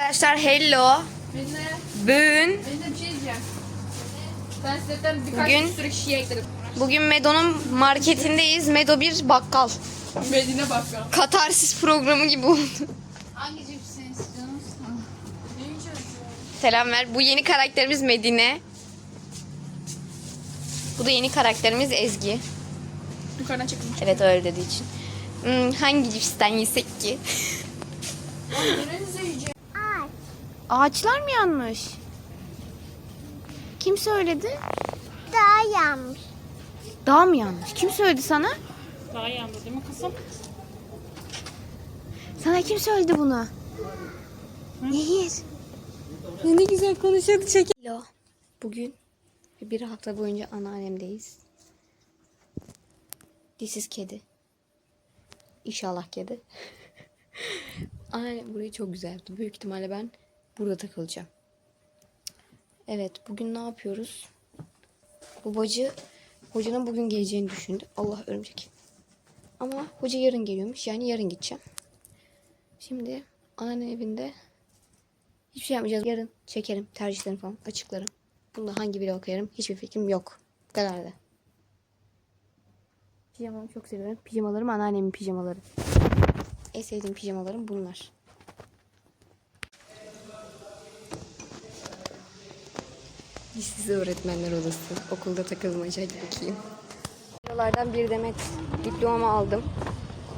Arkadaşlar hello. Bugün benimle bir şey diyeceğim. Ben sizden birkaç Bugün- sürü kişiye ekledim. bugün Medo'nun marketindeyiz. Medo bir bakkal. Medine bakkal. Katarsis programı gibi oldu. Hangi cipsini istiyorsunuz? Selam ver. Bu yeni karakterimiz Medine. Bu da yeni karakterimiz Ezgi. Yukarıdan çekin. Evet öyle dediği için. Hmm, hangi cipsten yesek ki? Nerenize? Ağaçlar mı yanmış? Kim söyledi? Daha yanmış. Dağ mı yanmış? Kim söyledi sana? Daha yandı değil mi kızım? Sana kim söyledi bunu? Nehir. Ya ne güzel konuşuyordu çekin. Hello. Bugün bir hafta boyunca anneannemdeyiz. This is kedi. İnşallah kedi. Anneannem burayı çok güzel yaptı. Büyük ihtimalle ben burada takılacağım. Evet bugün ne yapıyoruz? Bu bacı hocanın bugün geleceğini düşündü. Allah örümcek. Ama hoca yarın geliyormuş. Yani yarın gideceğim. Şimdi anneanne evinde hiçbir şey yapmayacağız. Yarın çekerim tercihlerimi falan açıklarım. Bunda hangi vlog koyarım hiçbir fikrim yok. Bu kadar da. Pijamamı çok seviyorum. Pijamalarım anneannemin pijamaları. En sevdiğim pijamalarım bunlar. İşsiz öğretmenler odası. Okulda takılmaca gibiyim. Buralardan bir demet diplomamı aldım.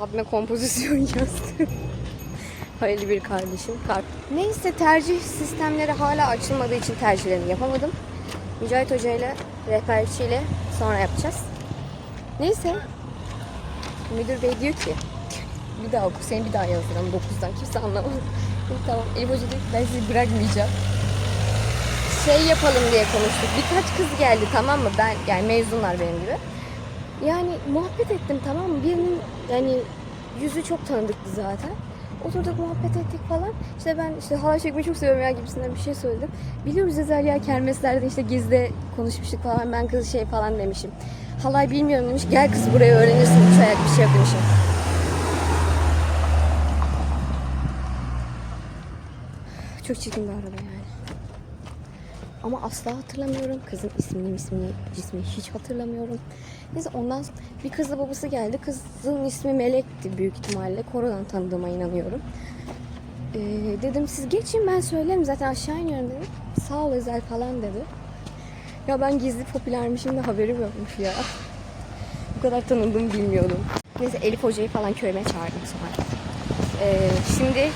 Abime kompozisyon yazdım. Hayırlı bir kardeşim. Kar. Neyse tercih sistemleri hala açılmadığı için tercihlerimi yapamadım. Mücahit Hoca ile rehberçiyle sonra yapacağız. Neyse. Müdür bey diyor ki bir daha oku seni bir daha yazdıralım 9'dan kimse anlamaz. Dedim, tamam Elif Hoca diyor ki ben sizi bırakmayacağım. Şey yapalım diye konuştuk. Birkaç kız geldi tamam mı? Ben yani mezunlar benim gibi. Yani muhabbet ettim tamam mı? Birinin yani yüzü çok tanıdıktı zaten. Oturduk muhabbet ettik falan. İşte ben işte halay çekmeyi çok seviyorum ya gibisinden bir şey söyledim. Biliyoruz Ezel ya kermeslerde işte gizli konuşmuştuk falan. Ben kız şey falan demişim. Halay bilmiyorum demiş. Gel kız buraya öğrenirsin. Üç ayak bir şey yap demişim. Çok çirkin bir araba yani. Ama asla hatırlamıyorum. Kızın ismini, ismini, cismini hiç hatırlamıyorum. Neyse ondan bir kızla babası geldi. Kızın ismi Melek'ti büyük ihtimalle. Koronadan tanıdığıma inanıyorum. Ee, dedim siz geçin ben söylerim zaten aşağı iniyorum dedim. Sağ ol Ezel falan dedi. Ya ben gizli popülermişim de haberim yokmuş ya. Bu kadar tanıdığımı bilmiyordum. Neyse Elif Hoca'yı falan köyüme çağırdım sonra. Ee, şimdi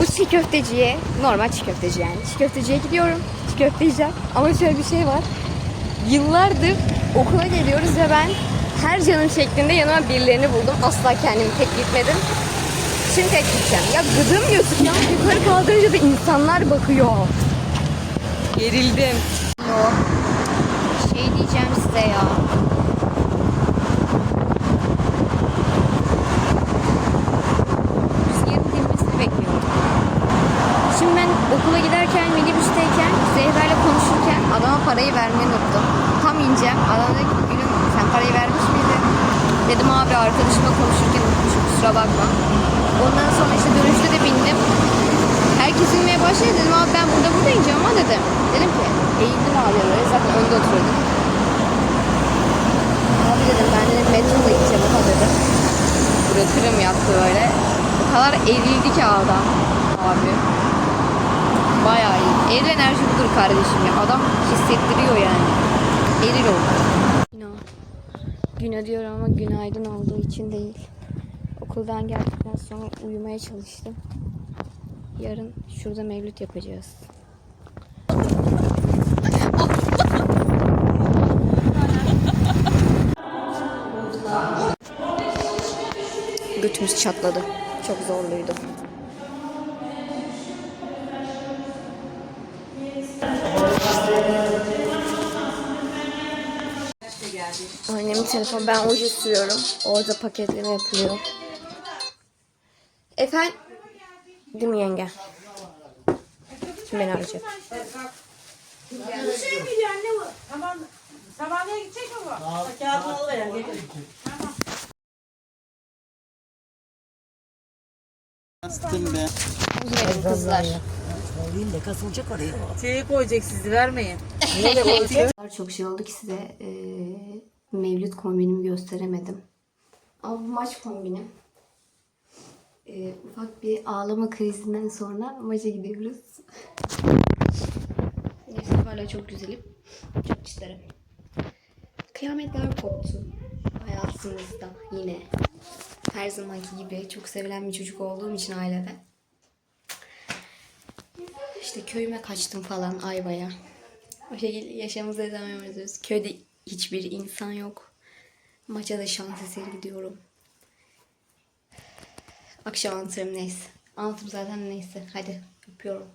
bu çiğ köfteciye, normal çiğ köfteci yani. Çiğ köfteciye gidiyorum. Çiğ köfte yiyeceğim. Ama şöyle bir şey var. Yıllardır okula geliyoruz ve ben her canım şeklinde yanıma birilerini buldum. Asla kendimi tek gitmedim. Şimdi tek gideceğim. Ya gıdım gözük ya. Yukarı kaldırınca da insanlar bakıyor. Gerildim. Şey diyeceğim size ya. Rüzgarın dinmesini bekliyorum. Şimdi ben okula giderken minibüsteyken Zehra ile konuşurken adama parayı vermeyi unuttum. Tam ineceğim. Adam dedi ki gülüm sen parayı vermiş miydin? Dedim abi arkadaşımla konuşurken unutmuşum kusura bakma. Ondan sonra işte dönüşte de bindim. Herkes inmeye başladı. Dedim abi ben burada burada ineceğim ama dedim. Dedim ki eğildim abi böyle zaten önde oturuyordum. Abi dedim ben dedim metrola gideceğim ama dedim. Bırakırım yaptı böyle. O kadar erildi ki adam abi. Bayağı iyi. Eril enerji budur kardeşim ya. Adam hissettiriyor yani. Eril oldu. Güne diyorum ama günaydın olduğu için değil. Okuldan geldikten sonra uyumaya çalıştım. Yarın şurada mevlüt yapacağız. Götümüz çatladı. Çok zorluydu. Annemin telefonu ben oje sürüyorum. Orada paketleme yapılıyor. Efendim? Değil mi yenge? Kim beni arayacak? Tamam. Sabahleyin gidecek mi bu? Kağıdını alıver. Getir. Bastım be. Kızlar. Değil de kasılacak oraya. Şeyi koyacak sizi vermeyin. Çok şey oldu ki size eee mevlüt kombinimi gösteremedim. Ama bu maç kombinim. Eee, ufak bir ağlama krizinden sonra maça gidiyoruz. Neyse hala çok güzelim. Çok isterim. Kıyametler koptu. Hayatımızda yine. Her zamanki gibi çok sevilen bir çocuk olduğum için ailede. İşte köyüme kaçtım falan Ayva'ya. O şekilde yaşamımıza devam ediyoruz. Köyde hiçbir insan yok. Maça da şans eseri gidiyorum. Akşam anlatırım neyse. Anlatım zaten neyse. Hadi öpüyorum.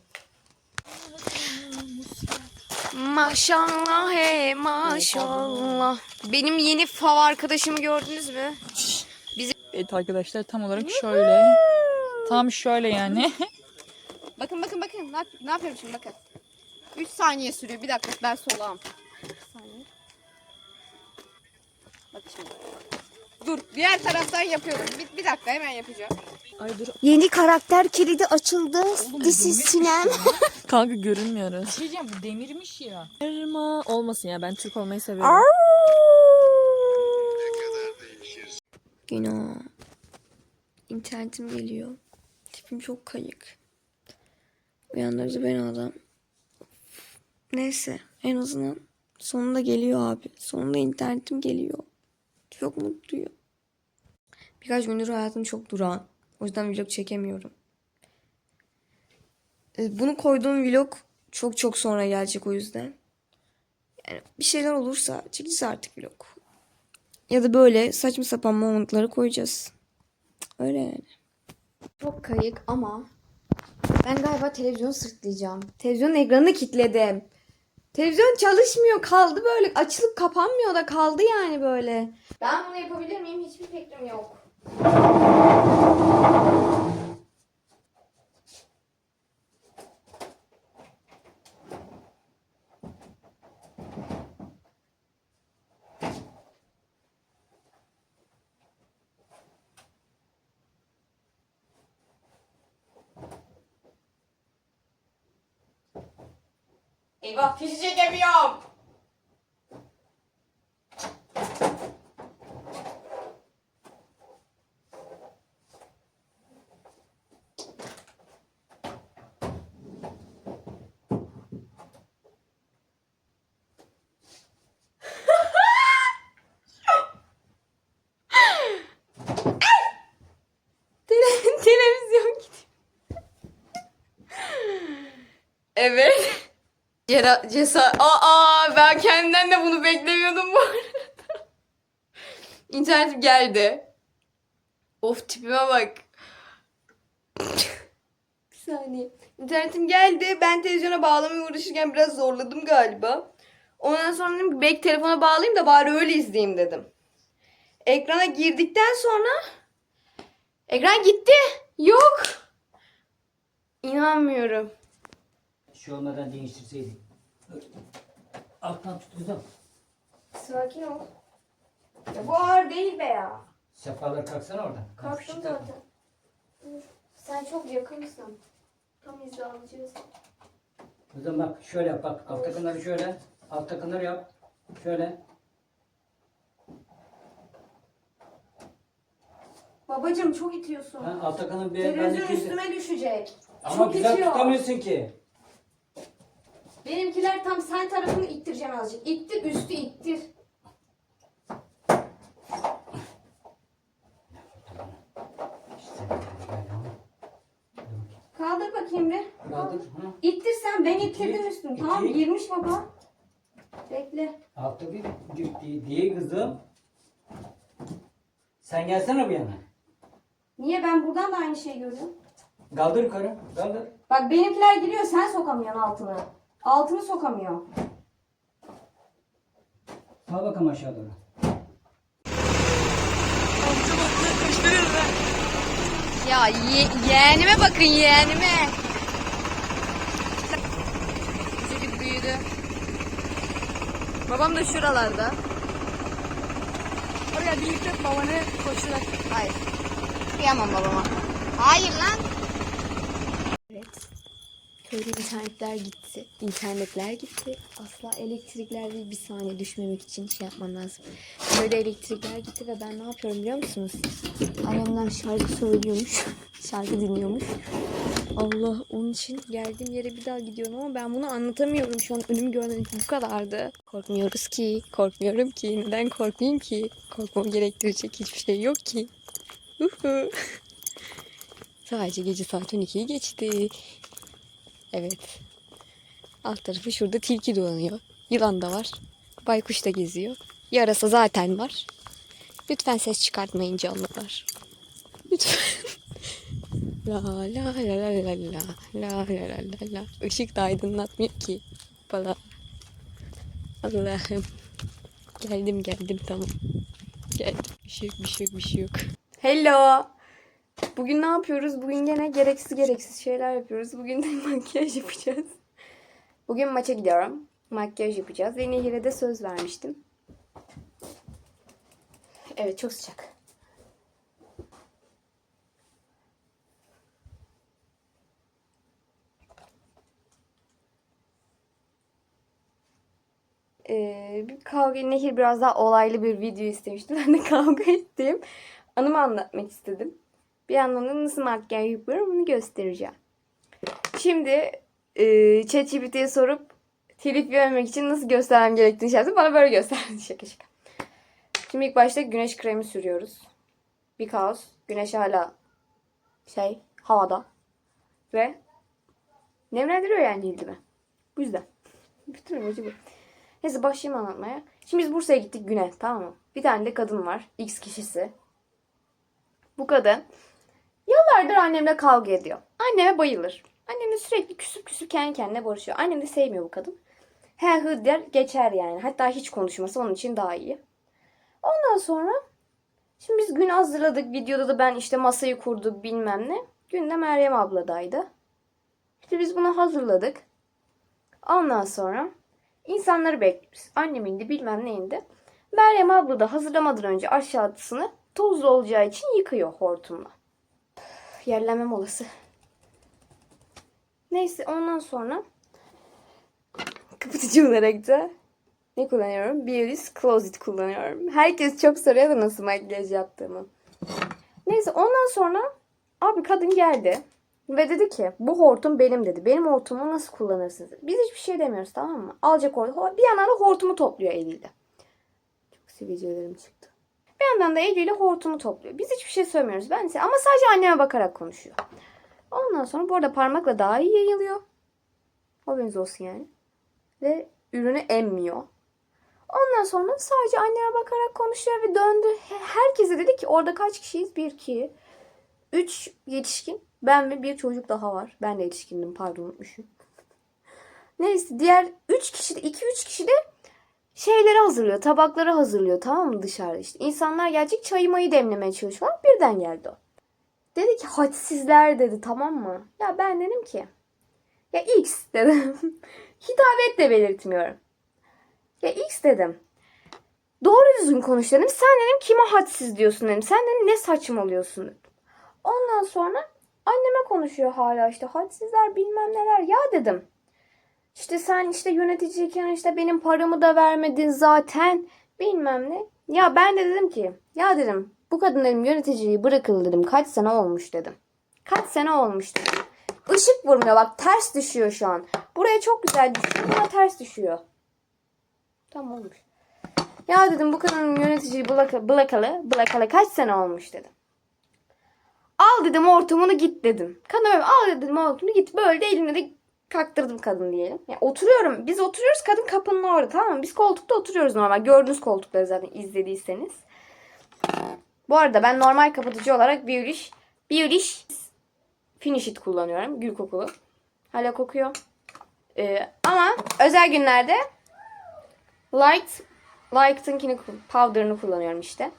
Maşallah he maşallah. Benim yeni fav arkadaşımı gördünüz mü? Evet arkadaşlar tam olarak şöyle. Tam şöyle yani. Bakın bakın bakın. Ne, yap- ne yapıyorum şimdi bakın. 3 saniye sürüyor. Bir dakika ben solağım. Bir saniye. Bak şimdi. Dur diğer taraftan yapıyorum. Bir, bir dakika hemen yapacağım. Yeni karakter kilidi açıldı. This is Sinem. Kanka görünmüyoruz. şey diyeceğim bu demirmiş ya. Irma olmasın ya ben Türk olmayı seviyorum. Günah. İnternetim geliyor. Tipim çok kayık. Uyandırıcı ben adam. Neyse en azından sonunda geliyor abi. Sonunda internetim geliyor. Çok mutluyum. Birkaç gündür hayatım çok durağan. O yüzden vlog çekemiyorum. Ee, Bunu koyduğum vlog çok çok sonra gelecek o yüzden. Yani bir şeyler olursa çekeceğiz artık vlog. Ya da böyle saçma sapan momentları koyacağız. Öyle yani. Çok kayık ama ben galiba televizyonu sırtlayacağım. Televizyonun ekranını kilitledim. Televizyon çalışmıyor kaldı böyle açılıp kapanmıyor da kaldı yani böyle. Ben bunu yapabilir miyim? Hiçbir fikrim yok. 이거 기시제비염 Cera cesa Aa ben kendimden de bunu beklemiyordum bu arada. İnternetim geldi. Of tipime bak. Bir saniye. İnternetim geldi. Ben televizyona bağlamaya uğraşırken biraz zorladım galiba. Ondan sonra dedim ki belki telefona bağlayayım da bari öyle izleyeyim dedim. Ekrana girdikten sonra ekran gitti. Yok. İnanmıyorum. Şu olmadan değiştirseydik. Alttan tut kızım. Sakin ol. Ya bu ağır değil be ya. Sefalar kalksana oradan. Kalk, Kalktım zaten. Sen çok yakınsın. Tam alacağız. Kızım bak şöyle yap bak. Alt takımları şöyle. Alt takımları yap. Şöyle. Babacım çok itiyorsun. Ha, alt takımın bir Televizyon bendeki- üstüme düşecek. Ama çok güzel itiyor. tutamıyorsun ki. Benimkiler tam sen tarafını ittireceğim azıcık. İttir üstü ittir. Kaldır bakayım bir. Kaldır. İttir sen ben ittirdim üstünü. Tamam girmiş baba. Bekle. Altta bir di- diye kızım. Sen gelsene bu yana. Niye ben buradan da aynı şeyi görüyorum? Kaldır yukarı. Kaldır. Bak benimkiler giriyor sen sokamıyorsun altını. Altını sokamıyor. Sağ bakalım aşağı doğru. Ya ye- yeğenime bakın yeğenime. Çocuk büyüdü. Babam da şuralarda. Oraya birlikte babanı koşarak. Hayır. Kıyamam babama. Hayır lan. Evet. Köyde internetler gitti. İnternetler gitti. Asla elektrikler değil. Bir saniye düşmemek için şey yapmam lazım. Köyde elektrikler gitti ve ben ne yapıyorum biliyor musunuz? Annemler şarkı söylüyormuş. şarkı dinliyormuş. Allah onun için geldiğim yere bir daha gidiyorum ama ben bunu anlatamıyorum. Şu an önümü görmedim. Bu kadardı. Korkmuyoruz ki. Korkmuyorum ki. Neden korkmayayım ki? Korkmamı gerektirecek hiçbir şey yok ki. Sadece gece saat 12'yi geçti. Evet. Alt tarafı şurada tilki dolanıyor. Yılan da var. Baykuş da geziyor. Yarasa zaten var. Lütfen ses çıkartmayın canlılar. Lütfen. La la la la la la la la la la Işık da aydınlatmıyor ki. Bala. Allah'ım. Geldim geldim tamam. Geldim. Bir şey yok bir şey bir şey yok. Hello. Bugün ne yapıyoruz? Bugün gene gereksiz gereksiz şeyler yapıyoruz. Bugün de makyaj yapacağız. Bugün maça gidiyorum. Makyaj yapacağız. Ve Nehir'e de söz vermiştim. Evet çok sıcak. Ee, bir kavga Nehir biraz daha olaylı bir video istemişti. Ben de kavga ettim. Anımı anlatmak istedim. Bir yandan da nasıl makyaj yapıyorum bunu göstereceğim. Şimdi e, ChatGPT'ye sorup telif vermek için nasıl göstermem gerektiğini şey. Bana böyle gösterdi. şaka şaka. Şimdi ilk başta güneş kremi sürüyoruz. Because güneş hala şey havada. Ve nemlendiriyor yani cildimi. Bu yüzden. Bütün amacı bu. Neyse başlayayım anlatmaya. Şimdi biz Bursa'ya gittik güne tamam mı? Bir tane de kadın var. X kişisi. Bu kadın yıllardır annemle kavga ediyor. Anneme bayılır. Annemle sürekli küsüp küsüp kendi kendine barışıyor. Annem de sevmiyor bu kadın. He hı der geçer yani. Hatta hiç konuşması onun için daha iyi. Ondan sonra şimdi biz gün hazırladık. Videoda da ben işte masayı kurduk bilmem ne. Günde Meryem abladaydı. İşte biz bunu hazırladık. Ondan sonra insanları bekliyoruz. Annemin de bilmem neyindi. Meryem abla da hazırlamadan önce aşağısını tozlu olacağı için yıkıyor hortumla. Yerlenme molası. Neyse ondan sonra kapatıcı olarak da ne kullanıyorum? Beauty's Closet kullanıyorum. Herkes çok soruyor da nasıl makyaj yaptığımı. Neyse ondan sonra abi kadın geldi ve dedi ki bu hortum benim dedi. Benim hortumu nasıl kullanırsınız? Biz hiçbir şey demiyoruz tamam mı? Alacak hortum. Bir yandan da hortumu topluyor eliyle. Çok sivilcelerim çıktı. Bir yandan da eliyle hortumu topluyor. Biz hiçbir şey söylemiyoruz. Ben ise ama sadece anneme bakarak konuşuyor. Ondan sonra bu arada parmakla daha iyi yayılıyor. Haberiniz olsun yani. Ve ürünü emmiyor. Ondan sonra sadece anneme bakarak konuşuyor ve döndü. Herkese dedi ki orada kaç kişiyiz? Bir, iki, üç yetişkin. Ben ve bir çocuk daha var. Ben de yetişkindim pardon unutmuşum. Neyse diğer üç kişi de iki üç kişi de şeyleri hazırlıyor. Tabakları hazırlıyor tamam mı dışarıda işte. İnsanlar gelecek çayı mayı demlemeye çalışıyorlar. Birden geldi o. Dedi ki hadsizler dedi tamam mı? Ya ben dedim ki ya X dedim. Hitabet de belirtmiyorum. Ya X dedim. Doğru düzgün konuş dedim. Sen dedim kime hadsiz diyorsun dedim. Sen dedim ne saçmalıyorsun dedim. Ondan sonra anneme konuşuyor hala işte hadsizler bilmem neler. Ya dedim. İşte sen işte yöneticiyken işte benim paramı da vermedin zaten bilmem ne. Ya ben de dedim ki ya dedim bu kadın dedim yöneticiliği bırakıldı dedim. Kaç sene olmuş dedim. Kaç sene olmuş dedim. Işık vurmuyor bak ters düşüyor şu an. Buraya çok güzel düşüyor buna ters düşüyor. Tamam olmuş. Ya dedim bu kadının yöneticiliği bırakalı, bırakalı, bırakalı kaç sene olmuş dedim. Al dedim hortumunu git dedim. Böyle al dedim hortumunu git. Böyle de elimle de kaktırdım kadın diyelim. Yani oturuyorum. Biz oturuyoruz kadın kapının orada tamam mı? Biz koltukta oturuyoruz normal. Gördüğünüz koltukları zaten izlediyseniz. Bu arada ben normal kapatıcı olarak Beaulish, Beaulish Finish It kullanıyorum. Gül kokulu. Hala kokuyor. Ee, ama özel günlerde Light Light'ınkini powder'ını kullanıyorum işte.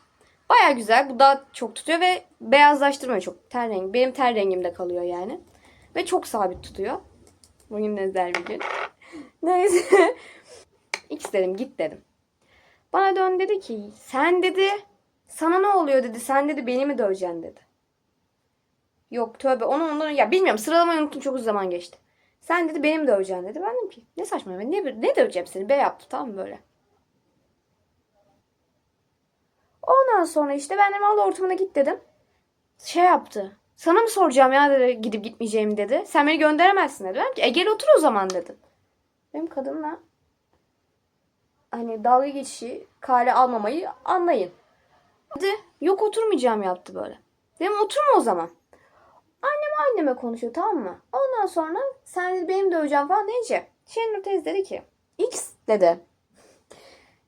Baya güzel. Bu daha çok tutuyor ve beyazlaştırmıyor çok. Ten rengi. Benim ten rengimde kalıyor yani. Ve çok sabit tutuyor. Bugün özel bir gün. Neyse. X dedim git dedim. Bana dön dedi ki sen dedi sana ne oluyor dedi. Sen dedi beni mi döveceksin dedi. Yok tövbe onu ondan ya bilmiyorum sıralamayı unuttum çok uzun zaman geçti. Sen dedi benim döveceksin dedi. Ben dedim ki ne saçma ne, ne döveceğim seni be yaptı tamam böyle. Ondan sonra işte ben de mal ortamına git dedim. Şey yaptı. Sana mı soracağım ya dedi gidip gitmeyeceğimi dedi. Sen beni gönderemezsin dedi. Ben ki e gel otur o zaman dedim. Benim kadınla hani dalga geçişi kale almamayı anlayın. Dedi yok oturmayacağım yaptı böyle. Dedim oturma o zaman. Annem anneme konuşuyor tamam mı? Ondan sonra sen dedi benim döveceğim falan deyince Şenur teyze dedi ki X dedi.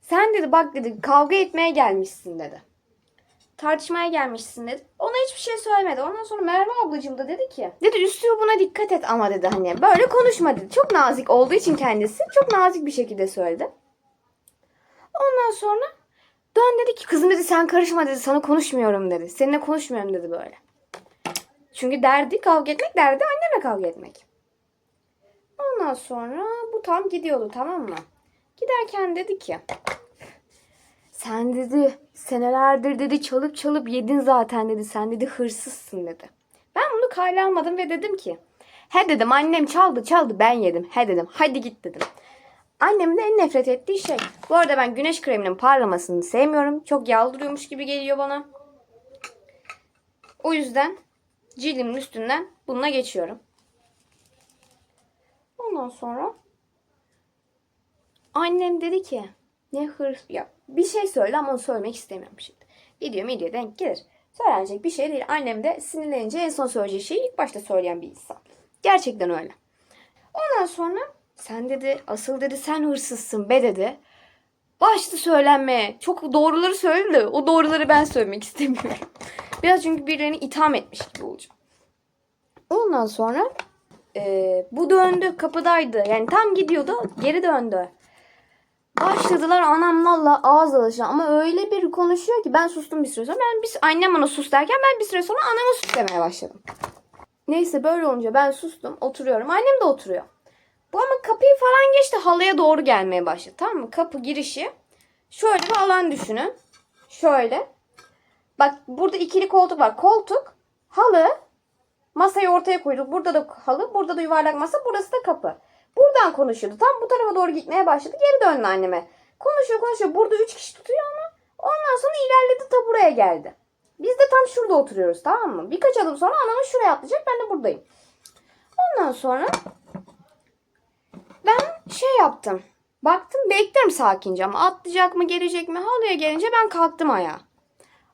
Sen dedi bak dedi kavga etmeye gelmişsin dedi. Tartışmaya gelmişsin dedi. Ona hiçbir şey söylemedi. Ondan sonra Merve ablacığım da dedi ki. Dedi üslubuna dikkat et ama dedi hani böyle konuşma dedi. Çok nazik olduğu için kendisi çok nazik bir şekilde söyledi. Ondan sonra dön dedi ki kızım dedi sen karışma dedi sana konuşmuyorum dedi. Seninle konuşmuyorum dedi böyle. Çünkü derdi kavga etmek derdi annemle kavga etmek. Ondan sonra bu tam gidiyordu tamam mı? Giderken dedi ki sen dedi senelerdir dedi çalıp çalıp yedin zaten dedi. Sen dedi hırsızsın dedi. Ben bunu kale almadım ve dedim ki he dedim annem çaldı çaldı ben yedim. He dedim hadi git dedim. Annemin de en nefret ettiği şey. Bu arada ben güneş kreminin parlamasını sevmiyorum. Çok yağdırıyormuş gibi geliyor bana. O yüzden cildimin üstünden bununla geçiyorum. Ondan sonra annem dedi ki ne hırs ya bir şey söyle ama onu söylemek istemiyorum şimdi. Video video denk gelir. Söylenecek bir şey değil. Annem de sinirlenince en son söyleyeceği şeyi ilk başta söyleyen bir insan. Gerçekten öyle. Ondan sonra sen dedi asıl dedi sen hırsızsın be dedi. Başta söylenmeye. Çok doğruları söyledi de o doğruları ben söylemek istemiyorum. Biraz çünkü birilerini itham etmiş gibi olacağım. Ondan sonra e, bu döndü kapıdaydı. Yani tam gidiyordu geri döndü. Başladılar anamlarla ağız alışına ama öyle bir konuşuyor ki ben sustum bir süre sonra. Ben bir, annem bana sus derken ben bir süre sonra anama sus demeye başladım. Neyse böyle olunca ben sustum oturuyorum. Annem de oturuyor. Bu ama kapıyı falan geçti halıya doğru gelmeye başladı. Tamam mı? Kapı girişi. Şöyle bir alan düşünün. Şöyle. Bak burada ikili koltuk var. Koltuk, halı, masayı ortaya koyduk. Burada da halı, burada da yuvarlak masa, burası da kapı. Buradan konuşuyordu. Tam bu tarafa doğru gitmeye başladı. Geri döndü anneme. Konuşuyor konuşuyor. Burada üç kişi tutuyor ama ondan sonra ilerledi ta buraya geldi. Biz de tam şurada oturuyoruz tamam mı? Birkaç adım sonra anamı şuraya atlayacak. Ben de buradayım. Ondan sonra ben şey yaptım. Baktım beklerim sakince ama atlayacak mı gelecek mi halıya gelince ben kalktım ayağa.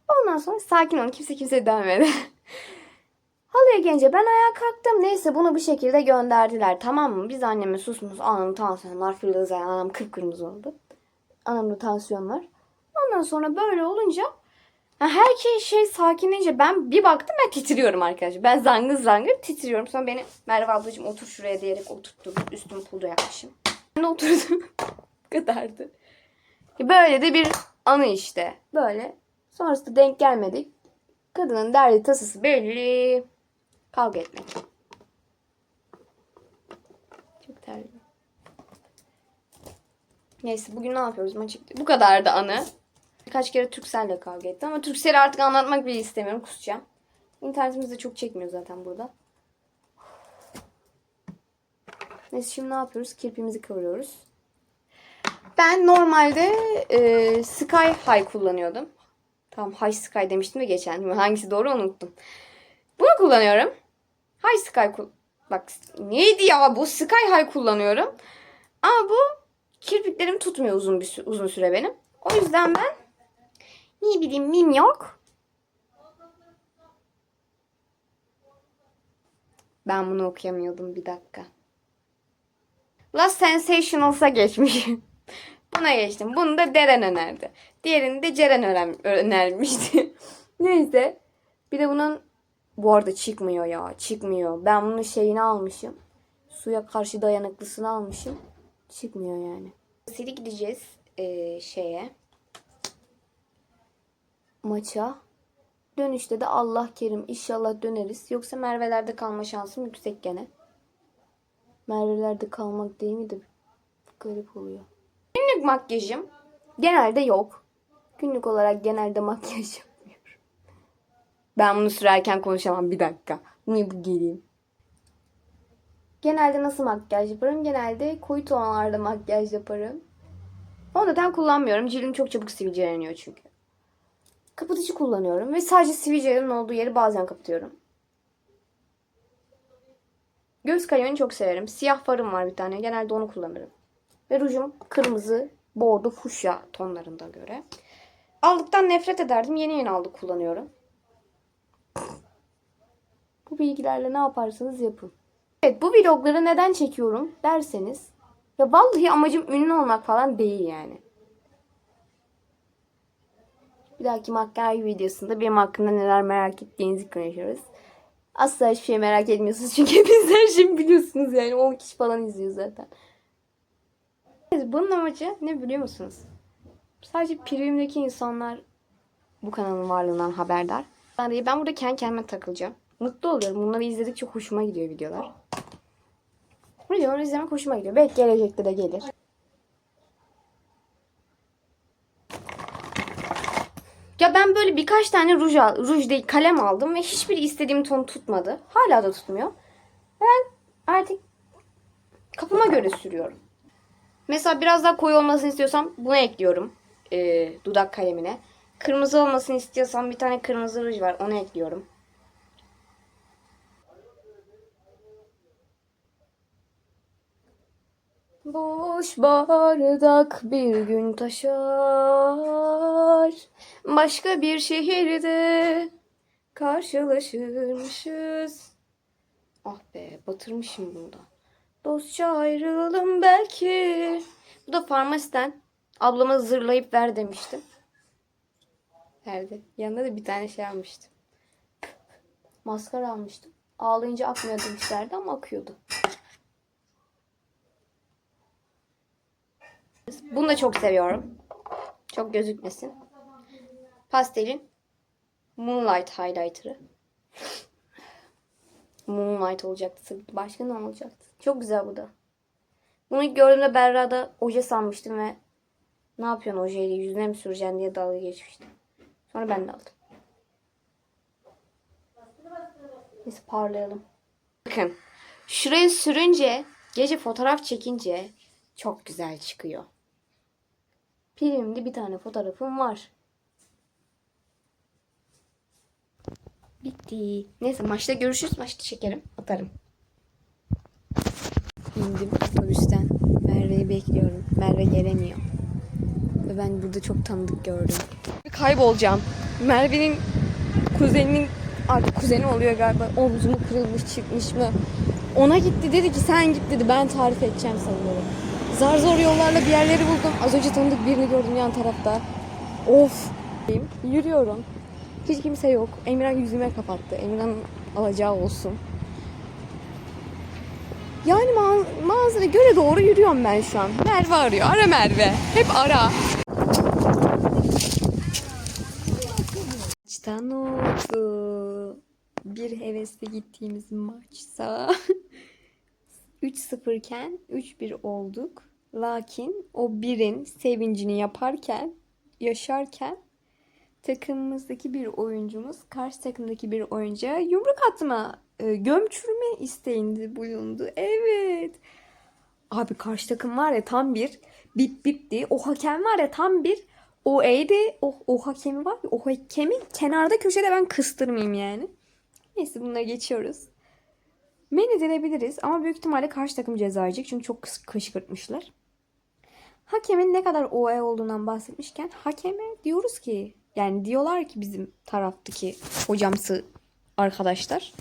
Ondan sonra sakin olun kimse kimseye dönmedi. halıya gelince ben ayağa kalktım. Neyse bunu bir şekilde gönderdiler tamam mı? Biz anneme susmuş anamın tansiyonlar fırladı anam kıpkırmızı oldu. Anamda tansiyon var. Ondan sonra böyle olunca ha, her şey sakinleyince ben bir baktım ben titriyorum arkadaşlar. Ben zangır zangır titriyorum. Sonra beni Merve ablacığım otur şuraya diyerek oturttu. Üstümü pulda yapmışım. Ben oturdum. Kadardı. Böyle de bir anı işte. Böyle. Sonrasında denk gelmedik. Kadının derdi tasası belli. Kavga etmek. Çok terli. Neyse bugün ne yapıyoruz maç Bu kadar da anı. Birkaç kere Turkcell'le kavga ettim ama Turkcell'i artık anlatmak bile istemiyorum. Kusacağım. İnternetimiz de çok çekmiyor zaten burada. Neyse şimdi ne yapıyoruz? Kirpimizi kıvırıyoruz. Ben normalde e, Sky High kullanıyordum. Tamam High Sky demiştim de geçen. Hangisi doğru unuttum. Bunu kullanıyorum. High Sky Bak neydi ya bu Sky High kullanıyorum. Ama bu kirpiklerim tutmuyor uzun bir uzun süre benim. O yüzden ben ne bileyim Mim yok. Ben bunu okuyamıyordum bir dakika. Last Sensationals'a geçmişim. Buna geçtim. Bunu da Deren önerdi. Diğerini de Ceren önermişti. Neyse. Bir de bunun bu arada çıkmıyor ya. Çıkmıyor. Ben bunun şeyini almışım. Suya karşı dayanıklısını almışım. Çıkmıyor yani. Seri gideceğiz eee, şeye. Maça. Dönüşte de Allah kerim inşallah döneriz. Yoksa Merve'lerde kalma şansım yüksek gene. Merve'lerde kalmak değil mi de garip oluyor. Günlük makyajım genelde yok. Günlük olarak genelde makyaj yapmıyorum. Ben bunu sürerken konuşamam bir dakika. Bunu yapıp geleyim. Genelde nasıl makyaj yaparım? Genelde koyu tonlarda makyaj yaparım. Fondöten kullanmıyorum. Cildim çok çabuk sivilceleniyor çünkü. Kapatıcı kullanıyorum ve sadece sivilcelerin olduğu yeri bazen kapatıyorum. Göz kalemini çok severim. Siyah farım var bir tane. Genelde onu kullanırım. Ve rujum kırmızı, bordo, fuşya tonlarında göre. Aldıktan nefret ederdim. Yeni yeni aldık kullanıyorum. Bu bilgilerle ne yaparsanız yapın. Evet bu vlogları neden çekiyorum derseniz. Ya vallahi amacım ünlü olmak falan değil yani. Bir dahaki makyaj videosunda benim hakkında neler merak ettiğinizi konuşuyoruz. Asla hiçbir şey merak etmiyorsunuz çünkü hepiniz her şeyi biliyorsunuz yani 10 kişi falan izliyor zaten. Bunun amacı ne biliyor musunuz? Sadece primdeki insanlar bu kanalın varlığından haberdar. Ben burada kendi kendime takılacağım. Mutlu oluyorum. Bunları izledikçe hoşuma gidiyor videolar. Videoları izlemek hoşuma gidiyor. Belki gelecekte de gelir. Ya ben böyle birkaç tane ruj, al, ruj değil kalem aldım ve hiçbiri istediğim tonu tutmadı. Hala da tutmuyor. Ben artık kafama göre sürüyorum. Mesela biraz daha koyu olmasını istiyorsam bunu ekliyorum. Ee, dudak kalemine. Kırmızı olmasını istiyorsam bir tane kırmızı ruj var. Onu ekliyorum. Boş bardak bir gün taşar. Başka bir şehirde karşılaşırmışız. Ah be batırmışım bunu da. Dostça ayrılalım belki. Bu da farmasiden ablama zırlayıp ver demiştim. Verdi. Yanında da bir tane şey almıştım. Maskara almıştım. Ağlayınca akmıyor demişlerdi ama akıyordu. Bunu da çok seviyorum. Çok gözükmesin. Pastelin Moonlight Highlighter'ı. Moonlight olacaktı. Başka ne olacaktı? Çok güzel bu da. Bunu ilk gördüğümde Berra'da oje sanmıştım ve ne yapıyorsun ojeyle yüzüne mi süreceksin diye dalga geçmiştim. Sonra ben de aldım. Neyse parlayalım. Bakın. Şuraya sürünce, gece fotoğraf çekince çok güzel çıkıyor. Primli bir tane fotoğrafım var. Bitti. Neyse maçta görüşürüz. Maçta çekerim. Atarım. İndim otobüsten. Merve'yi bekliyorum. Merve gelemiyor. Ve ben burada çok tanıdık gördüm. Kaybolacağım. Merve'nin kuzeninin artık kuzeni oluyor galiba. Omzu mu kırılmış çıkmış mı? Ona gitti dedi ki sen git dedi ben tarif edeceğim sanıyorum. Zar zor yollarla bir yerleri buldum. Az önce tanıdık birini gördüm yan tarafta. Of. Yürüyorum. Hiç kimse yok. Emirhan yüzüme kapattı. Emirhan alacağı olsun. Yani ma- manzara göre doğru yürüyorum ben şu an. Merve arıyor. Ara Merve. Hep ara. Maçtan oldu. Bir hevesle gittiğimiz maçsa 3-0 iken 3-1 olduk. Lakin o birin sevincini yaparken, yaşarken takımımızdaki bir oyuncumuz karşı takımdaki bir oyuncuya yumruk atma, e, gömçürme isteğinde bulundu. Evet. Abi karşı takım var ya tam bir bip bipti. O hakem var ya tam bir o eydi. O, o hakemi var ya o hakemi kenarda köşede ben kıstırmayayım yani. Neyse bunları geçiyoruz. Men edilebiliriz ama büyük ihtimalle karşı takım ceza çünkü çok kışkırtmışlar. Hakemin ne kadar OE olduğundan bahsetmişken hakeme diyoruz ki yani diyorlar ki bizim taraftaki hocamsı arkadaşlar.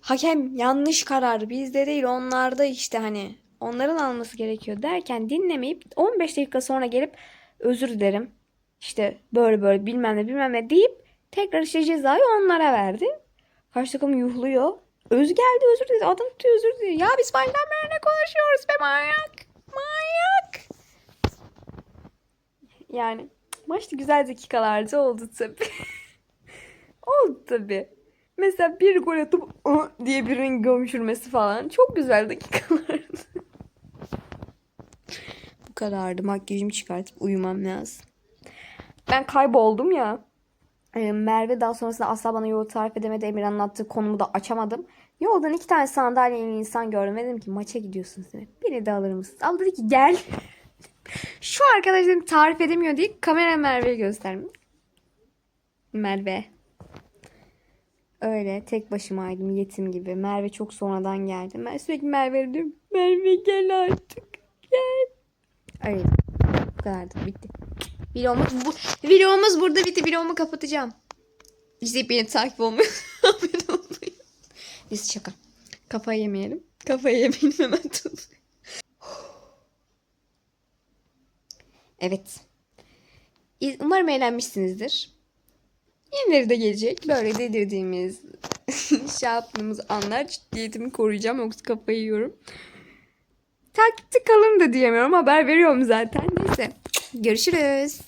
Hakem yanlış karar bizde değil onlarda işte hani onların alması gerekiyor derken dinlemeyip 15 dakika sonra gelip özür dilerim işte böyle böyle bilmem ne bilmem ne deyip tekrar işte cezayı onlara verdi. Karşı takım yuhluyor. Öz geldi özür diledi. Adam tutuyor özür diliyor. Ya biz beri ne konuşuyoruz be manyak. Manyak. Yani maçta güzel dakikalarca oldu tabii. oldu tabii. Mesela bir gol atıp diye birinin gömçürmesi falan. Çok güzel dakikalardı. Bu kadardı. Makyajımı çıkartıp uyumam lazım. Ben kayboldum ya. Ee, Merve daha sonrasında asla bana yolu tarif edemedi. Emir anlattığı konumu da açamadım. Yoldan iki tane sandalyeli insan gördüm. Dedim ki maça gidiyorsun sen. Beni de alır mısın? Abla dedi ki gel. Şu arkadaş dedim tarif edemiyor diye kamera Merve'yi göstermiş. Merve. Öyle tek başımaydım yetim gibi. Merve çok sonradan geldi. Ben sürekli Merve'ye diyorum. Merve gel artık. Gel. Öyle. Bu kadardı. Bitti. Videomuz, bu, videomuz burada bitti. Videomu kapatacağım. İzleyip beni takip olmayı. Biz şaka. Kafayı yemeyelim. Kafayı yemeyelim hemen tut. Evet. Umarım eğlenmişsinizdir. Yenileri de gelecek. Böyle dedirdiğimiz, şey yaptığımız anlar ciddiyetimi koruyacağım. Yoksa kafayı yiyorum. Takipte kalın da diyemiyorum. Haber veriyorum zaten. Neyse. Görüşürüz.